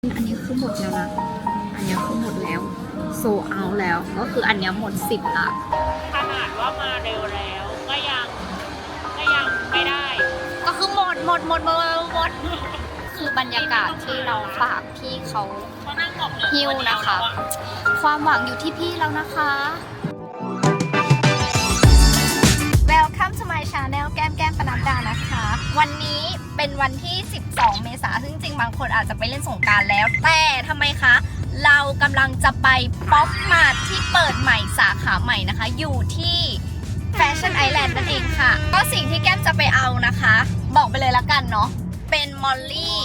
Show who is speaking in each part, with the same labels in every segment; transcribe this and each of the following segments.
Speaker 1: อันนี้คือหมดแล้วนะ อันนี้คือหมดแล้ว โซเอาแล้ว ก็คืออันเนี้ยหมดสิทธิ์ละ
Speaker 2: ขนาดว่ามาเร็วแล้วก็ยังก็ยังไม่ได้
Speaker 1: ก็คือหมดหมดหมดหมดหมด คือบรรยากาศที่เราฝากพี่เขา
Speaker 2: เขานั่งบอกเลย
Speaker 1: หิ้วนะคะ ความหวังอยู่ที่พี่แล้วนะคะ Welcome to my channel แก้มแก้มปนัดดานะคะ วันนี้เป็นวันที่ 12 เมษาซึ่งจริงบางคนอาจจะไปเล่นสงการแล้ว แต่ทำไมคะ เรากำลังจะไปป๊อปมาร์ทที่เปิดใหม่สาขาใหม่นะคะ อยู่ที่ Fashion Island นั่นเองค่ะ ก็สิ่งที่แก้มจะไปเอานะคะ บอกไปเลยละกันเนาะเป็นมอลลี่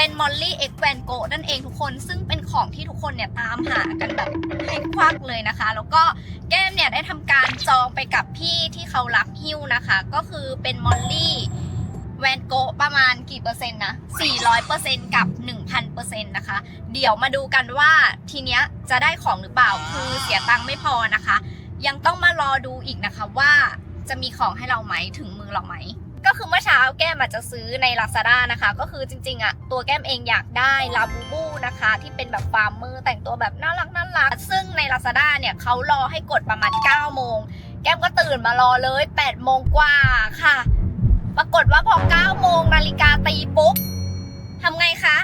Speaker 1: เป็นมอลลี่เอ็กแวนโกนั่นเองทุกคน ซึ่งเป็นของที่ทุกคนเนี่ยตามหากันแบบให้ควักเลยนะคะ แล้วก็แก้มเนี่ยได้ทำการจองไปกับพี่ที่เขารักฮิ้วนะคะ ก็คือเป็นมอลลี่แวนโกประมาณกี่เปอร์เซ็นต์นะ 400%กับ 1,000%นะคะ เดี๋ยวมาดูกันว่าทีเนี้ยจะได้ของหรือเปล่า คือเสียตังค์ไม่พอนะคะ ยังต้องมารอดูอีกนะคะว่าจะมีของให้เราไหมถึงมือเราไหม ก็คือเมื่อเช้าแก้มอาจจะซื้อใน Lazada นะคะ ก็คือจริงๆอะตัวแก้มเองอยากได้ลาบูบูนะคะ ที่เป็นแบบฟาร์มเมอร์แต่งตัวแบบน่ารักน่ารักซึ่งใน Lazada เนี่ยเขารอให้กดประมาณ9โมงแก้มก็ตื่นมารอเลย8โมงกว่าค่ะ ปรากฏว่าพอ9โมงนาฬิกาตีปุ๊บทำไงคะ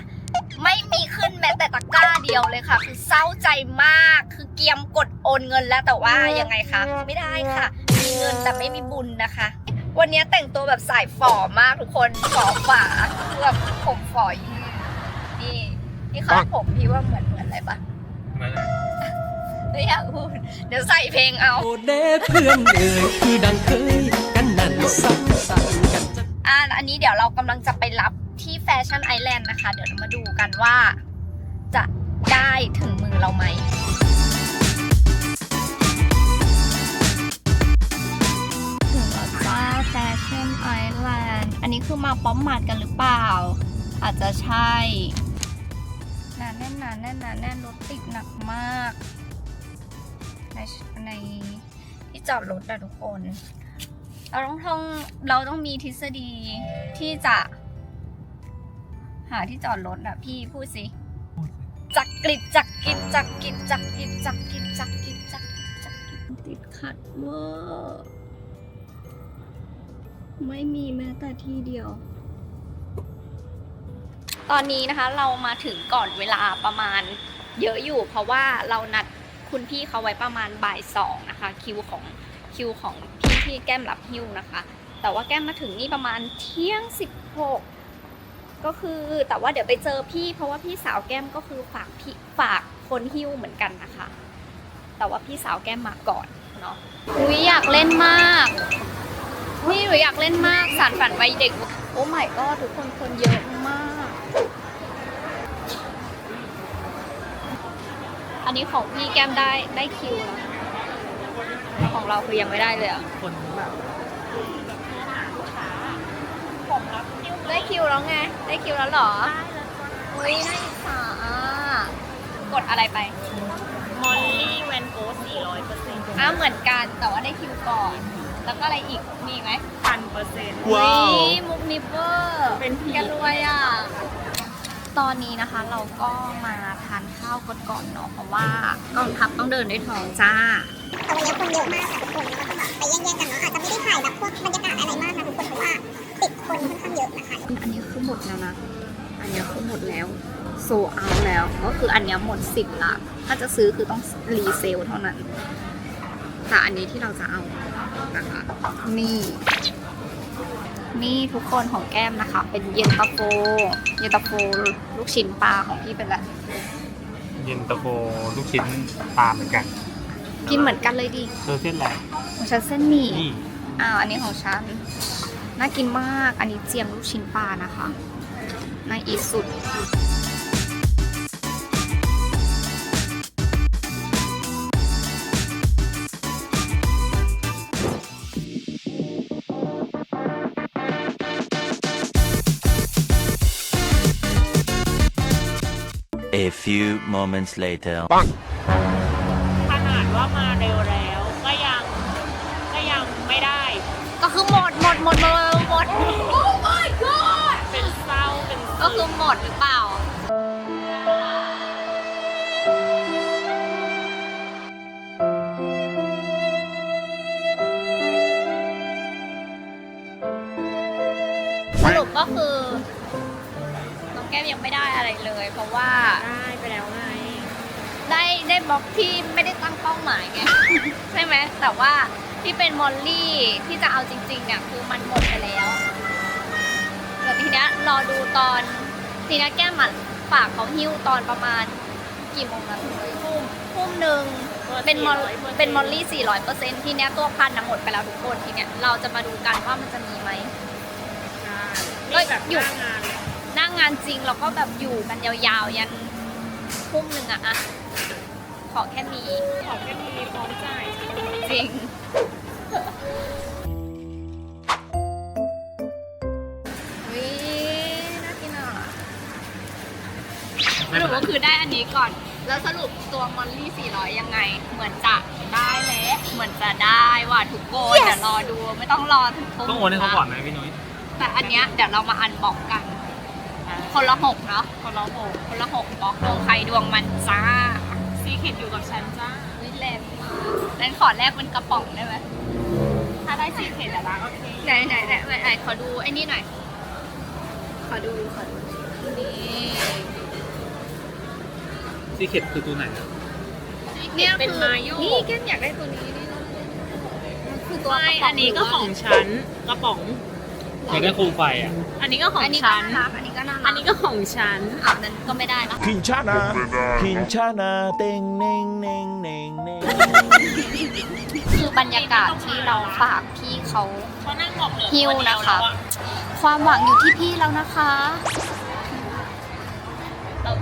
Speaker 1: ไม่มีขึ้นแม้แต่ตะกร้าเดียวเลยค่ะ คือเศร้าใจมากคือเกียมกดโอนเงินแล้วแต่ว่ายังไงคะไม่ได้ค่ะ มีเงินแต่ไม่มีบุญนะคะ วันนี้แต่งตัวแบบสายฝ่อมากทุกคนฝ่อฝาคือแบบผมฝ่อยืดนี่นี่เขาผมพี่ว่าเหมือนเหมือนอะไรปะไม่อยากพูดเดี๋ยวใส่เพลงเอา
Speaker 3: โอเด้เพื่อนเอ่ยคือดังเคยกันนั่นสักสั่งกันจะ
Speaker 1: อ่าอันนี้เดี๋ยวเรากำลังจะไปรับที่แฟชั่นไอแลนด์นะคะ เดี๋ยวเรามาดูกันว่า จะได้ถึงมือเราไหม ป้อมาป๊อปมาร์ทกันหรือเปล่า อาจจะใช่หนาแน่นหนาแน่นหนาแน่นรถติดหนักมาก ในในที่จอดรถอะทุกคน เราต้องท่องเราต้องมีทฤษฎีที่จะ หาที่จอดรถอะพี่พูดสิจักกริดจักกิดจักกิดจักกิดจักกิดจักกิดจักกิดจักกิดติดขัดเวอร์ ไม่มีแม้แต่ที่เดียว ตอนนี้นะคะเรามาถึงก่อนเวลาประมาณเยอะอยู่ เพราะว่าเรานัดคุณพี่เขาไว้ประมาณบ่ายสองนะคะ คิวของคิวของพี่ที่แก้มรับฮิ้วนะคะ แต่ว่าแก้มมาถึงนี่ประมาณเที่ยงสิบหกก็คือแต่ว่าเดี๋ยวไปเจอพี่เพราะว่าพี่สาวแก้มก็คือฝากพี่ฝากคนหิ้วเหมือนกันนะคะ แต่ว่าพี่สาวแก้มมาก่อนเนาะอุ้ยอยากเล่นมาก นี่หนูอยากเล่นมากสารฝันวัยเด็ก โอ้ไม่ก็ทุกคนคนเยอะมาก อันนี้ของพี่แก้มได้ได้คิวแล้วของเราคือยังไม่ได้เลยอะ
Speaker 3: คนแบบ
Speaker 2: ผมรับคิว
Speaker 1: ได้คิวแล้วไง ได้คิวแล้วเหรอ
Speaker 2: ได้แล้ว
Speaker 1: อุ้ยน่าอิจฉาอะกดอะไรไป
Speaker 2: มอลลี่แวนโก400เปอร์เซ็นต์
Speaker 1: อ้าวเหมือนกันแต่ว่าได้คิวก่อน แล้วก็อะไรอีก มีอีกไหม
Speaker 2: พันเปอร์เซ็นต์
Speaker 1: อุ๊ยมุกนิเวอร์
Speaker 2: เป็นผี
Speaker 1: แกันรวยอะ ตอนนี้นะคะเราก็มาทานข้าวกันก่อนเนาะเพราะว่ากองทัพต้องเดินด้วยท้องจ้า
Speaker 4: แต่วันนี้คนเยอะมากค่ะทุกคนแล้วก็แบบไปแย่งๆกันเนาะอาจจะไม่ได้ถ่ายแบบพวกบรรยากาศอะไรมากนะทุกคนเพราะว่าติดคนค่อนข้างเยอะนะคะ
Speaker 1: อันนี้คือหมดแล้วนะ อันนี้คือหมดแล้ว โซเอาแล้ว ก็คืออันนี้หมดสิทธิ์ละ ถ้าจะซื้อคือต้องรีเซลเท่านั้น แต่อันนี้ที่เราจะเอา นะคะ นี่ นี่ทุกคนของแก้มนะคะ เป็นเย็นตาโฟ เย็นตาโฟลูกชิ้นปลาของพี่เป็นแบบ
Speaker 5: เย็นตาโฟลูกชิ้นปลาเหมือนกัน
Speaker 1: กินเหมือนกันเลยดิ
Speaker 5: เธอเส้นอะไร
Speaker 1: ของฉันเส้นหมี่
Speaker 5: นี่
Speaker 1: อ้าวอันนี้ของฉัน น่ากินมาก อันนี้เจียมลูกชิ้นปลานะคะ น่าอีสุด
Speaker 6: A few moments later
Speaker 2: ขนาดว่ามาเร็วแล้ว ก็ยังก็ยังไม่ได้
Speaker 1: ก็คือหมดหมดหมดหมดหมด Oh my god
Speaker 2: เป็นเศร้าเป็น
Speaker 1: ก็คือหมดหรือเปล่า สรุปก็คือ แก้มยังไม่ได้อะไรเลย เพราะว่า
Speaker 2: ได้ไปแล้วไง
Speaker 1: ได้ได้บล็อกที่ไม่ได้ตั้งเป้าหมายไง ใช่ไหมแต่ว่าที่เป็นมอลลี่ที่จะเอาจริงๆเนี่ยคือมันหมดไปแล้วแต่ทีเนี้ยรอดูตอนทีเนี้ยแก้มอะฝากเขาหิ้วตอนประมาณกี่โมงนะทุ่มทุ่มหนึ่งเป็นมอลเป็นมอลลี่400เปอร์เซ็นต์ทีเนี้ยตัวพันนะหมดไปแล้วทุกคนทีเนี้ยเราจะมาดูกันว่ามันจะมีไหม
Speaker 2: นี่แบบ
Speaker 1: อยู่
Speaker 2: หน้างานเลย
Speaker 1: หน้างานจริงเราก็แบบอยู่กันยาวๆ ยันทุ่มหนึ่งอะอะขอแค่นี้
Speaker 2: ขอแค่มีพร้อมจ่าย
Speaker 1: จริง วิน่ากินอะสรุปก็คือได้อันนี้ก่อน แล้วสรุปตัวมอลลี่ 400 ยังไง เหมือนจะได้แล้วเหมือนจะได้ว่ะทุกคนเดี๋ยวรอดูไม่ต้องรอถึงทุ่ม
Speaker 5: ต้องโอนให้เขาก่อนไหมพี่นุ้ย
Speaker 1: แต่อันเนี้ยเดี๋ยวเรามาอันบอกกัน คนละหกเนาะ
Speaker 2: คนละหก
Speaker 1: คนละหกบล็อกดวงใครดวงมันจ้า
Speaker 2: ซีคิดอยู่กับฉันจ้า
Speaker 1: วิแรงมากนั้นขอแลกเป็นกระป๋องได้ไหม
Speaker 2: ถ้าได้ซีคิดอะนะโอเค
Speaker 1: ไหนไหนไหนไหนไหนขอดูไอ้นี่หน่อย ขอดูขอดูนี่
Speaker 5: ซีเข็ดคือตัวไหนอะ
Speaker 1: เนี่ย
Speaker 2: เป็น
Speaker 1: คือ
Speaker 2: มาโย
Speaker 1: นี่แก้มอยากได้ตัวนี้นี่มันคือตัว
Speaker 2: ไม่
Speaker 1: กระป๋
Speaker 2: อันนี้ก็ของฉันกระป๋อง
Speaker 5: อยากได้โคมไฟอะ
Speaker 2: อันนี้ก็ของ
Speaker 1: อันนี้ก็
Speaker 2: ฉัน
Speaker 1: น่ารักอันนี้ก็น่ารัก
Speaker 2: อันนี้ก็ของฉัน
Speaker 1: อะนั้นก็ไม่ได้ละ
Speaker 7: Quinchana. Quinchana. Ding, ning, ning, ning, ning.
Speaker 1: คือบรรยากาศที่เราฝากพี่เขา
Speaker 2: เขานั่งบอกเหลือ
Speaker 1: หิ้ว
Speaker 2: ตัวเดีย
Speaker 1: นะคะ
Speaker 2: แล้วอ
Speaker 1: ความหวังอยู่ที่พี่แล้วนะคะเรา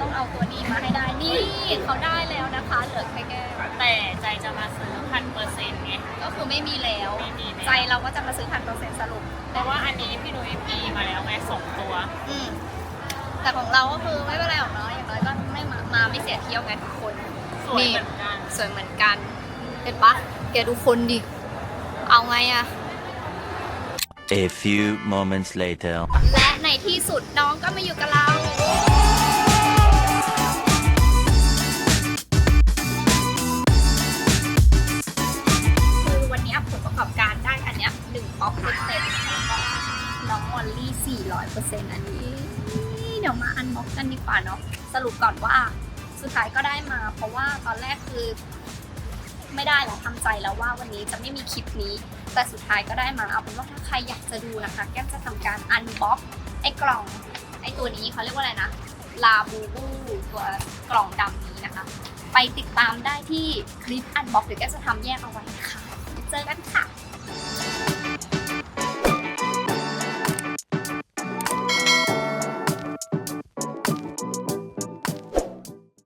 Speaker 1: ต้องเอาตัวนี้มาให้ได้ นี่เขาได้แล้วนะคะเหลือแค่แก้ว
Speaker 2: แต่ใจจะมาซื้อพันเปอร์เซ็นต์ไง
Speaker 1: ก็คือไม่มีแล้ว
Speaker 2: ไม่มีแล้ว
Speaker 1: ใจเราก็จะมาซื้อพันเปอร์เซ็นต์สรุป
Speaker 2: แต่ว่าอันนี้พี่นุ้ยมีมาแล้วไงสองตัว
Speaker 1: อืม แต่ของเราก็คือไม่เป็นไรหรอกเนาะอย่างน้อยก็ไม่มามาไม่เสียเที่ยวไงทุกคน
Speaker 2: สวยเหมือนกัน
Speaker 1: สวยเหมือนกัน เห็นปะแกดูคนดิ เอาไงอะ
Speaker 6: A few moments later.
Speaker 1: และในที่สุดน้องก็มาอยู่กับเรา สุดท้ายก็ได้มา เพราะว่าตอนแรกคือ ไม่ได้แล้วทำใจแล้วว่าวันนี้จะไม่มีคลิปนี้ แต่สุดท้ายก็ได้มาเอาเป็นว่าถ้าใครอยากจะดูนะคะ แก้มจะทำการอันบ็อกไอ้กล่อง ไอ้ตัวนี้เขาเรียกว่าอะไรนะลาบูบูตัวกล่องดำนี้นะคะ ไปติดตามได้ที่คลิปอันบ็อกเดี๋ยวแก้มจะทำแยกเอาไว้นะคะเจอกันค่ะ